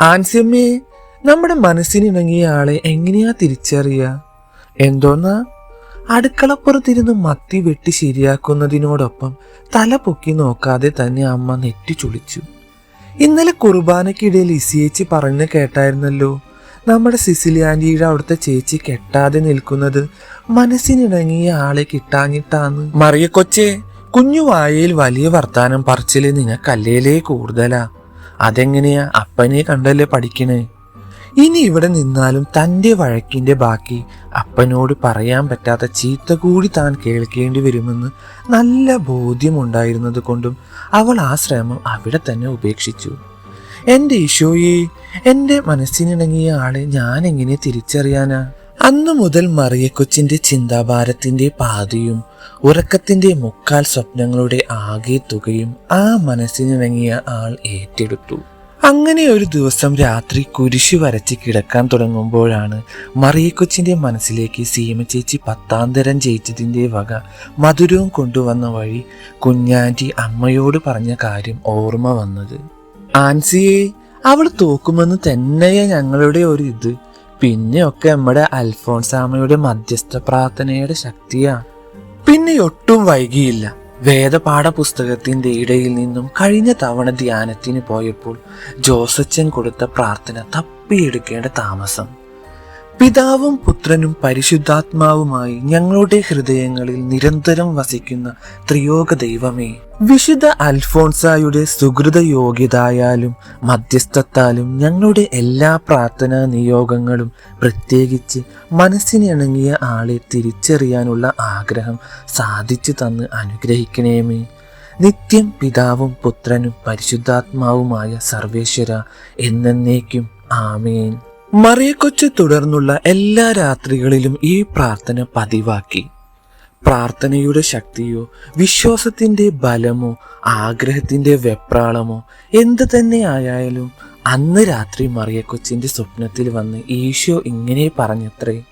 ആൻസിയമ്മേ നമ്മുടെ മനസ്സിനിണങ്ങിയ ആളെ എങ്ങനെയാ തിരിച്ചറിയുക? എന്തോന്നാ? അടുക്കളപ്പുറത്തിരുന്ന് മത്തി വെട്ടി ശരിയാക്കുന്നതിനോടൊപ്പം തല പൊക്കി നോക്കാതെ തന്നെ അമ്മ നെറ്റി ചുളിച്ചു. ഇന്നലെ കുർബാനക്കിടയിൽ ഇസിയേച്ചി പറഞ്ഞു കേട്ടായിരുന്നല്ലോ നമ്മുടെ സിസിലി ആന്റിയുടെ അവിടുത്തെ ചേച്ചി കെട്ടാതെ നിൽക്കുന്നത് മനസ്സിനിണങ്ങിയ ആളെ കിട്ടാഞ്ഞിട്ടാന്ന്. മറിയ കൊച്ചേ കുഞ്ഞു വായയിൽ വലിയ വർത്താനം പറച്ചിൽ നിനക്കല്ലേലേ കൂടുതലാ? അതെങ്ങനെയാ അപ്പനെ കണ്ടല്ലേ പഠിക്കണേ? ഇനി ഇവിടെ നിന്നാലും തന്റെ വഴക്കിന്റെ ബാക്കി അപ്പനോട് പറയാൻ പറ്റാത്ത ചീത്ത കൂടി താൻ കേൾക്കേണ്ടി വരുമെന്ന് നല്ല ബോധ്യമുണ്ടായിരുന്നത് കൊണ്ടും അവൾ ആ ശ്രമം അവിടെ തന്നെ ഉപേക്ഷിച്ചു. എന്റെ ഈശോയെ എന്റെ മനസ്സിനിണങ്ങിയ ആളെ ഞാൻ എങ്ങനെ തിരിച്ചറിയാനാ? അന്നു മുതൽ മറിയക്കൊച്ചിന്റെ ചിന്താഭാരത്തിന്റെ പാതിയും ഉറക്കത്തിന്റെ മുക്കാൽ സ്വപ്നങ്ങളുടെ ആകെ തുകയും ആ മനസ്സിനിണങ്ങിയ ആൾ ഏറ്റെടുത്തു. അങ്ങനെ ഒരു ദിവസം രാത്രി കുരിശു വരച്ച് കിടക്കാൻ തുടങ്ങുമ്പോഴാണ് മറിയക്കൊച്ചിന്റെ മനസ്സിലേക്ക് സീമ ചേച്ചി പത്താം തരം ജയിച്ചതിന്റെ വക മധുരവും കൊണ്ടുവന്ന വഴി കുഞ്ഞാന്റി അമ്മയോട് പറഞ്ഞ കാര്യം ഓർമ്മ വന്നത്. ആൻസിയെ അവൾ തോക്കുമെന്ന് തന്നെയാ ഞങ്ങളുടെ ഒരു ഇത്. പിന്നെയൊക്കെ നമ്മുടെ അൽഫോൺസാമയുടെ മധ്യസ്ഥ പ്രാർത്ഥനയുടെ ശക്തിയാ. പിന്നെ ഒട്ടും വൈകിയില്ല. വേദപാഠ പുസ്തകത്തിന്റെ ഇടയിൽ നിന്നും കഴിഞ്ഞ തവണ ധ്യാനത്തിന് പോയപ്പോൾ ജോസച്ചൻ കൊടുത്ത പ്രാർത്ഥന തപ്പിയെടുക്കേണ്ട താമസം. പിതാവും പുത്രനും പരിശുദ്ധാത്മാവുമായി ഞങ്ങളുടെ ഹൃദയങ്ങളിൽ നിരന്തരം വസിക്കുന്ന ത്രിയോഗ ദൈവമേ വിശുദ്ധ അൽഫോൺസായുടെ സുഹൃത യോഗ്യതായാലും മധ്യസ്ഥത്താലും ഞങ്ങളുടെ എല്ലാ പ്രാർത്ഥനാ നിയോഗങ്ങളും പ്രത്യേകിച്ച് മനസ്സിനിണങ്ങിയ ആളെ തിരിച്ചറിയാനുള്ള ആഗ്രഹം സാധിച്ചു തന്ന് അനുഗ്രഹിക്കണേമേ. നിത്യം പിതാവും പുത്രനും പരിശുദ്ധാത്മാവുമായ സർവേശ്വര എന്നേക്കും ആമേൻ. മറിയക്കൊച്ച് തുടർന്നുള്ള എല്ലാ രാത്രികളിലും ഈ പ്രാർത്ഥന പതിവാക്കി. പ്രാർത്ഥനയുടെ ശക്തിയോ വിശ്വാസത്തിന്റെ ബലമോ ആഗ്രഹത്തിന്റെ വെപ്രാളമോ എന്ത് തന്നെ ആയാലും അന്ന് രാത്രി മറിയക്കൊച്ചിന്റെ സ്വപ്നത്തിൽ വന്ന് ഈശോ ഇങ്ങനെ പറഞ്ഞത്രേ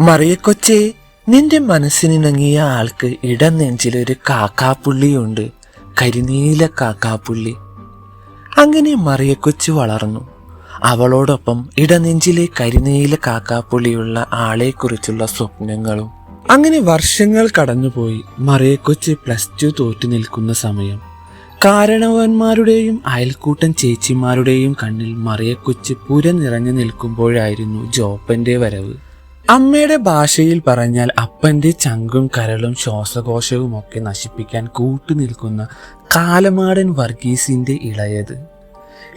മറിയക്കൊച്ചേ നിന്റെ മനസ്സിനിണങ്ങിയ ആൾക്ക് ഇടം നെഞ്ചിലൊരു കാക്കാപ്പുള്ളിയുണ്ട് കരിനീല കാക്കാപ്പുള്ളി. അങ്ങനെ മറിയക്കൊച്ചു വളർന്നു. അവളോടൊപ്പം ഇടനെഞ്ചിലെ കരിനീല കാക്കാപ്പുള്ളിയുള്ള ആളെക്കുറിച്ചുള്ള സ്വപ്നങ്ങളും. അങ്ങനെ വർഷങ്ങൾ കടന്നുപോയി മറിയക്കൊച്ച് പ്ലസ് ടു തോറ്റു നിൽക്കുന്ന സമയം. കാരണവന്മാരുടെയും അയൽക്കൂട്ടൻ ചേച്ചിമാരുടെയും കണ്ണിൽ മറിയക്കൊച്ച് പുര നിറഞ്ഞു നിൽക്കുമ്പോഴായിരുന്നു ജോപ്പന്റെ വരവ്. അമ്മയുടെ ഭാഷയിൽ പറഞ്ഞാൽ അപ്പന്റെ ചങ്കും കരളും ശ്വാസകോശവും ഒക്കെ നശിപ്പിക്കാൻ കൂട്ടുനിൽക്കുന്ന കാലമാടൻ വർഗീസിന്റെ ഇളയത്.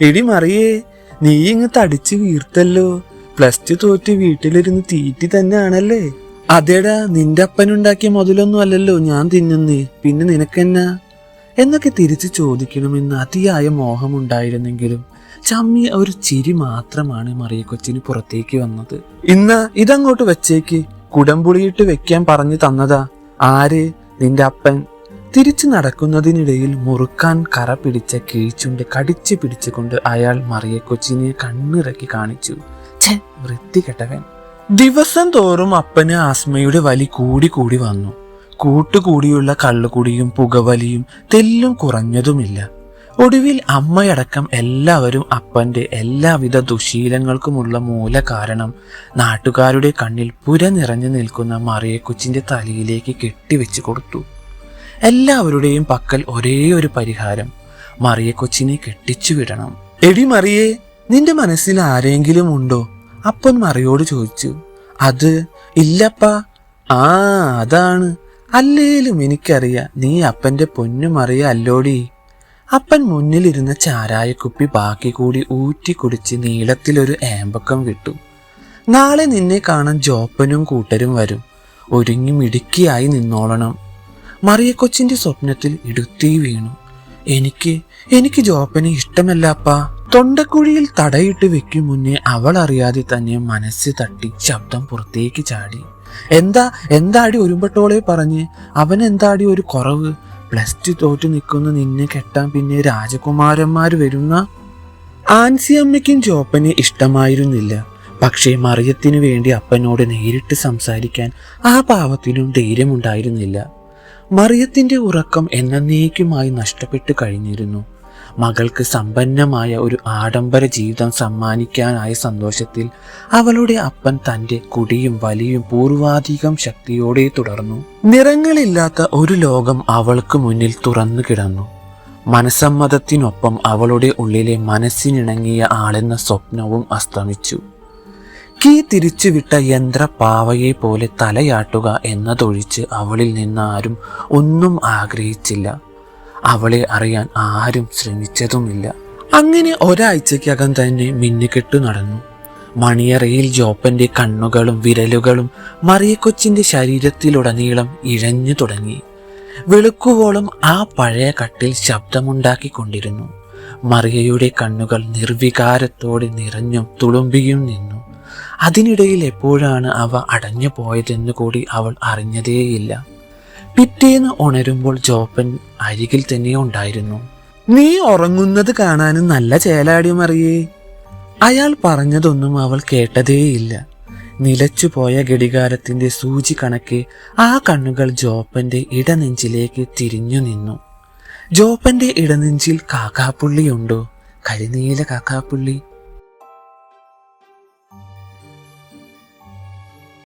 എടി മറിയേ നീ ഇങ്ങ് തടിച്ച് വീർത്തല്ലോ. പ്ലസ് ടു തോറ്റ് വീട്ടിലിരുന്ന് തീറ്റി തന്നെ ആണല്ലേ അതേടാ നിന്റെ അപ്പനുണ്ടാക്കിയ മുതലൊന്നും അല്ലല്ലോ ഞാൻ തിന്നുന്നേ. പിന്നെ നിനക്കെന്നാ? എന്നൊക്കെ തിരിച്ചു ചോദിക്കണമെന്ന് അതിയായ മോഹമുണ്ടായിരുന്നെങ്കിലും ചമ്മി ഒരു ചിരി മാത്രമാണ് മറിയക്കൊച്ചിന് പുറത്തേക്ക് വന്നത്. ഇന്ന് ഇതങ്ങോട്ട് വെച്ചേക്ക്. കുടംപുളിയിട്ട് വെക്കാൻ പറഞ്ഞു തന്നതാ. ആര്? നിന്റെ അപ്പൻ. തിരിച്ചു നടക്കുന്നതിനിടയിൽ മുറുക്കാൻ കറ പിടിച്ച കീഴ്ച്ചുണ്ട് കടിച്ചു പിടിച്ചുകൊണ്ട് അയാൾ മറിയക്കൊച്ചിനെ കണ്ണിറക്കി കാണിച്ചു. വൃത്തി വൃത്തികെട്ടവൻ. ദിവസം തോറും അപ്പന് ആസ്മയുടെ വലി കൂടി കൂടി വന്നു. കൂട്ടുകൂടിയുള്ള കള്ളുകുടിയും പുകവലിയും തെല്ലും കുറഞ്ഞതുമില്ല. ഒടുവിൽ അമ്മയടക്കം എല്ലാവരും അപ്പന്റെ എല്ലാവിധ ദുശീലങ്ങൾക്കുമുള്ള മൂല കാരണം നാട്ടുകാരുടെ കണ്ണിൽ പുര നിറഞ്ഞു നിൽക്കുന്ന മറിയക്കൊച്ചിന്റെ തലയിലേക്ക് കെട്ടിവെച്ചു കൊടുത്തു. എല്ലാവരുടെയും പക്കൽ ഒരേ ഒരു പരിഹാരം. മറിയക്കൊച്ചിനെ കെട്ടിച്ചു വിടണം. എടി മറിയേ നിന്റെ മനസ്സിൽ ആരെങ്കിലും ഉണ്ടോ? അപ്പൻ മറിയോട് ചോദിച്ചു. അത് ഇല്ലപ്പാ. ആ അതാണ്. അല്ലേലും എനിക്കറിയാം നീ അപ്പന്റെ പൊന്നു മറിയ അല്ലോടി. അപ്പൻ മുന്നിലിരുന്ന ചാരായക്കുപ്പി ബാക്കി കൂടി ഊറ്റി കുടിച്ച് നീളത്തിലൊരു ഏമ്പക്കം വിട്ടു. നാളെ നിന്നെ കാണാൻ ജോപ്പനും കൂട്ടരും വരും. ഒരുങ്ങി മിടുക്കിയായി നിന്നോളണം. മറിയക്കൊച്ചിന്റെ സ്വപ്നത്തിൽ ഇടുത്തി വീണു. എനിക്ക് എനിക്ക് ജോപ്പനെ ഇഷ്ടമല്ലപ്പാ. തൊണ്ടക്കുഴിയിൽ തടയിട്ട് വെക്കും മുന്നേ അവൾ അറിയാതെ തന്നെ മനസ്സ് തട്ടി ശബ്ദം പുറത്തേക്ക് ചാടി. എന്താ എന്താടി ഒരുമ്പട്ടോളെ പറഞ്ഞ്? അവൻ എന്താടി ഒരു കുറവ്? പ്ലസ് ടു തോറ്റു നിൽക്കുന്ന നിന്നെ കെട്ടാൻ പിന്നെ രാജകുമാരന്മാർ വരുന്ന? ആൻസി അമ്മയ്ക്കും ജോപ്പനെ ഇഷ്ടമായിരുന്നില്ല. പക്ഷേ മറിയത്തിനു വേണ്ടി അപ്പനോട് നേരിട്ട് സംസാരിക്കാൻ ആ പാവത്തിനും ധൈര്യമുണ്ടായിരുന്നില്ല. മറിയത്തിന്റെ ഉറക്കം എന്നേക്കുമായി നഷ്ടപ്പെട്ടു കഴിഞ്ഞിരുന്നു. മകൾക്ക് സമ്പന്നമായ ഒരു ആഡംബര ജീവിതം സമ്മാനിക്കാനായ സന്തോഷത്തിൽ അവളുടെ അപ്പൻ തന്റെ കുടിയും വലിയും പൂർവാധികം ശക്തിയോടെ തുടർന്നു. നിറങ്ങളില്ലാത്ത ഒരു ലോകം അവൾക്ക് മുന്നിൽ തുറന്നു കിടന്നു. മനസമ്മതത്തിനൊപ്പം അവളുടെ ഉള്ളിലെ മനസ്സിനിണങ്ങിയ ആളെന്ന സ്വപ്നവും അസ്തമിച്ചു. കീ തിരിച്ചുവിട്ട യന്ത്രപാവയെ പോലെ തലയാട്ടുക എന്നതൊഴിച്ച് അവളിൽ നിന്നാരും ഒന്നും ആഗ്രഹിച്ചില്ല. അവളെ അറിയാൻ ആരും ശ്രമിച്ചതുമില്ല. അങ്ങനെ ഒരാഴ്ചയ്ക്കകം തന്നെ മിന്നുകെട്ടു നടന്നു. മണിയറയിൽ ജോപ്പന്റെ കണ്ണുകളും വിരലുകളും മറിയക്കൊച്ചിന്റെ ശരീരത്തിലുടനീളം ഇഴഞ്ഞു തുടങ്ങി. വെളുക്കുവോളം ആ പഴയ കട്ടിൽ ശബ്ദമുണ്ടാക്കിക്കൊണ്ടിരുന്നു. മറിയയുടെ കണ്ണുകൾ നിർവികാരത്തോടെ നിറഞ്ഞും തുളുമ്പിയും നിന്നു. അതിനിടയിൽ എപ്പോഴാണ് അവ അടഞ്ഞു പോയതെന്ന് കൂടി അവൾ അറിഞ്ഞതേയില്ല. പിറ്റേന്ന് ഉണരുമ്പോൾ ജോപ്പൻ അരികിൽ തന്നെ ഉണ്ടായിരുന്നു. നീ ഉറങ്ങുന്നത് കാണാനും നല്ല ചേലാടി മറിയേ അയാൾ പറഞ്ഞതൊന്നും അവൾ കേട്ടതേയില്ല. നിലച്ചുപോയ ഘടികാരത്തിന്റെ സൂചി കണക്കെ ആ കണ്ണുകൾ ജോപ്പന്റെ ഇടനെഞ്ചിലേക്ക് തിരിഞ്ഞു നിന്നു. ജോപ്പന്റെ ഇടനെഞ്ചിൽ കാക്കാപ്പുള്ളിയുണ്ടോ? കരിനീല കാക്കാപ്പുള്ളി.